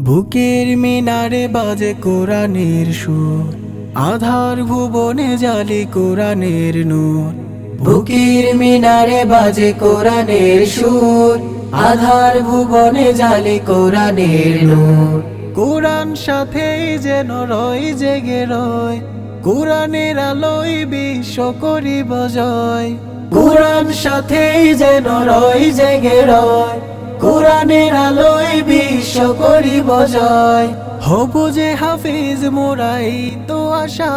বুকের মিনারে বাজে কোরআনের সুর। আধার ভুবনে জালি কোরআনের নূর। বুকের মিনারে বাজে কোরআনের সুর। আধার ভুবনে জালি কোরআনের নূর। কোরআন সাথেই যেন রয়, জেগে রয়। কোরআনের আলোয় বিশ্ব করিব জয়। কোরআন সাথেই যেন রয়, জেগে রয়। কোরআনের আলোয় বিশ্ব করিব জয়। হব যে হাফিজ মোরাই তো আশা।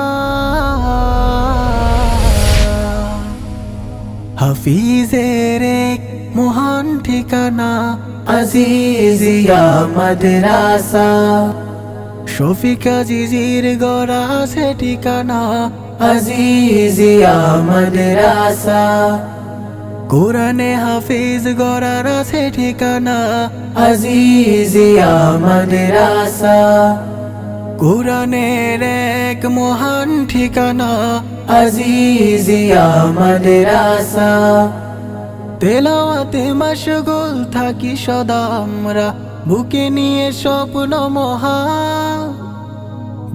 হাফিজের এক মহান ঠিকানা আজিজিয়া মাদ্রাসা। শফিকা জিজির গড়া সে ঠিকানা আজিজিয়া মাদ্রাসা। কোরআনে হাফিজ গড়ার আছে ঠিকানা আজিজিয়া মাদ্রাসা কোরআনের এক মহান ঠিকানা আজিজিয়া মাদ্রাসা তেলাওয়াতে মশগুল থাকি সদা আমরা বুকে নিয়ে স্বপ্ন মহা।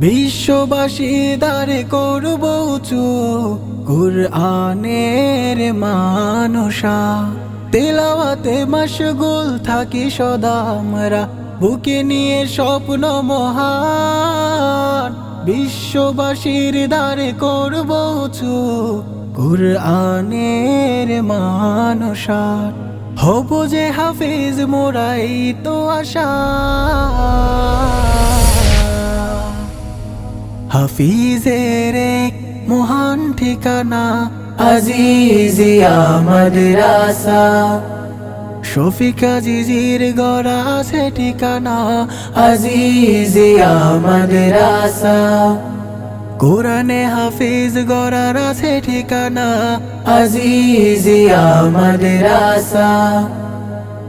বিশ্ববাসী দারে করব কুরআনের মানুষা। তেলাওয়াতে মশগুল থাকি সদা আমরা। বুকে নিয়ে স্বপ্ন মহান। বিশ্ববাসীর দ্বারে করব কুরআনের মানুষার হব যে হাফিজ মোরাই তো আশা। হাফিজের মহান ঠিকানা আজিজিয়া মাদ্রাসা শফিকা জিজির গড়া আছে ঠিকানা আজিজিয়া মাদ্রাসা কোরআনে হাফিজ গড়ার আছে ঠিকানা আজিজিয়া মাদ্রাসা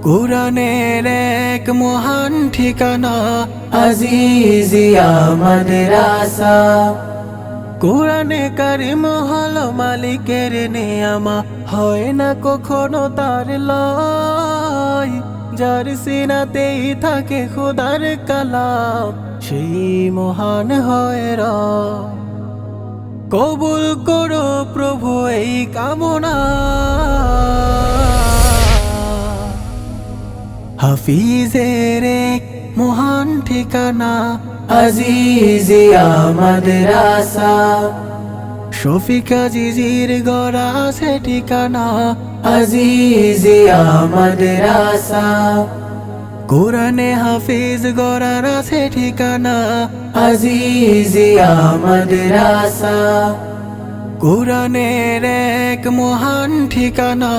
কোরআনের এক মহান ঠিকানা আজিজিয়া মাদ্রাসা কোরআনে কারিম হল মালিকের নেয়ামা হয় না কখনো তার লয়। যার সিনাতেই থাকে খোদার কালাম সেই মহান হয় রা কবুল করো প্রভু এই কামনা। হাফিজের এক মহান ঠিকানা আজিজিয়া মাদ্রাসা শফিকা জিজির গড়া আছে ঠিকানা আজিজিয়া মাদ্রাসা কোরআনে হাফিজ গড়ার আছে ঠিকানা আজিজিয়া মাদ্রাসা কোরআনের এক মহান ঠিকানা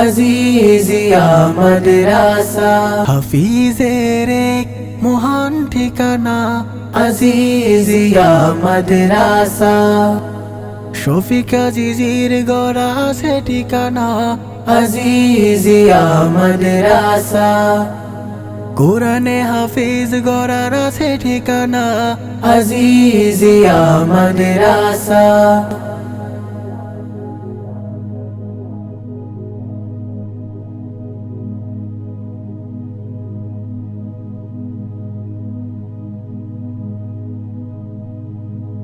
আজিজিয়া মাদ্রাসা হাফিজের এক মহান ঠিকানা আজিজিয়া মাদ্রাসা শফিকা জিজির গড়া আছে ঠিকানা আজিজিয়া মাদ্রাসা কোরআনে হাফিজ গড়ার আছে ঠিকানা আজিজিয়া মাদ্রাসা